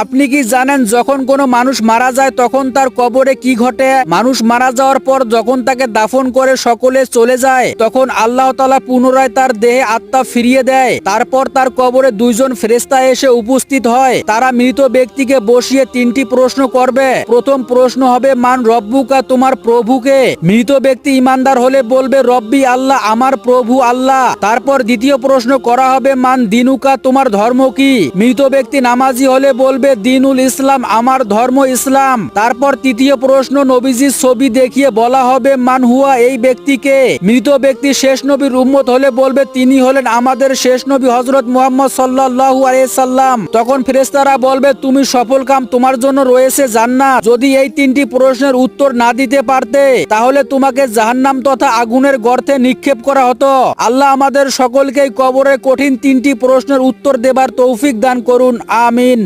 আপনি কি জানেন যখন কোনো মানুষ মারা যায়, তখন তার কবরে কি ঘটে? মানুষ মারা যাওয়ার পর যখন তাকে দাফন করে সকলে চলে যায়, তখন আল্লাহ তালা পুনরায় তার দেহে আত্মা ফিরিয়ে দেয়। তারপর তার কবরে দুইজন ফেরেস্তা এসে উপস্থিত হয়। তারা মৃত ব্যক্তিকে বসিয়ে তিনটি প্রশ্ন করবে। প্রথম প্রশ্ন হবে, মান রব্বুকা, তোমার প্রভুকে? মৃত ব্যক্তি ইমানদার হলে বলবে, রব্বি আল্লাহ, আমার প্রভু আল্লাহ। তারপর দ্বিতীয় প্রশ্ন করা হবে, মান দিনুকা, তোমার ধর্ম কি? মৃত ব্যক্তি নামাজি হলে বলবে দিনুল ইসলাম, আমার ধর্ম ইসলাম। তারপর তৃতীয় প্রশ্ন, নবীজির ছবি দেখিয়ে বলা হবে, মান হুয়া, এই ব্যক্তিকে মৃত ব্যক্তি শেষ নবীর উম্মত হলে বলবে, তিনি হলেন আমাদের শেষ নবী হজরত মুহাম্মদ সাল্লাল্লাহু আলাইহি সাল্লাম। তখন ফেরেশতারা বলবে, তুমি সফল কাম তোমার জন্য রয়েছে জান্নাত। যদি এই তিনটি প্রশ্নের উত্তর না দিতে পারতে, তাহলে তোমাকে জাহান্নাম তথা আগুনের গর্তে নিক্ষেপ করা হতো। আল্লাহ আমাদের সকলকেই কবরে কঠিন তিনটি প্রশ্নের উত্তর দেবার তৌফিক দান করুন। আমিন।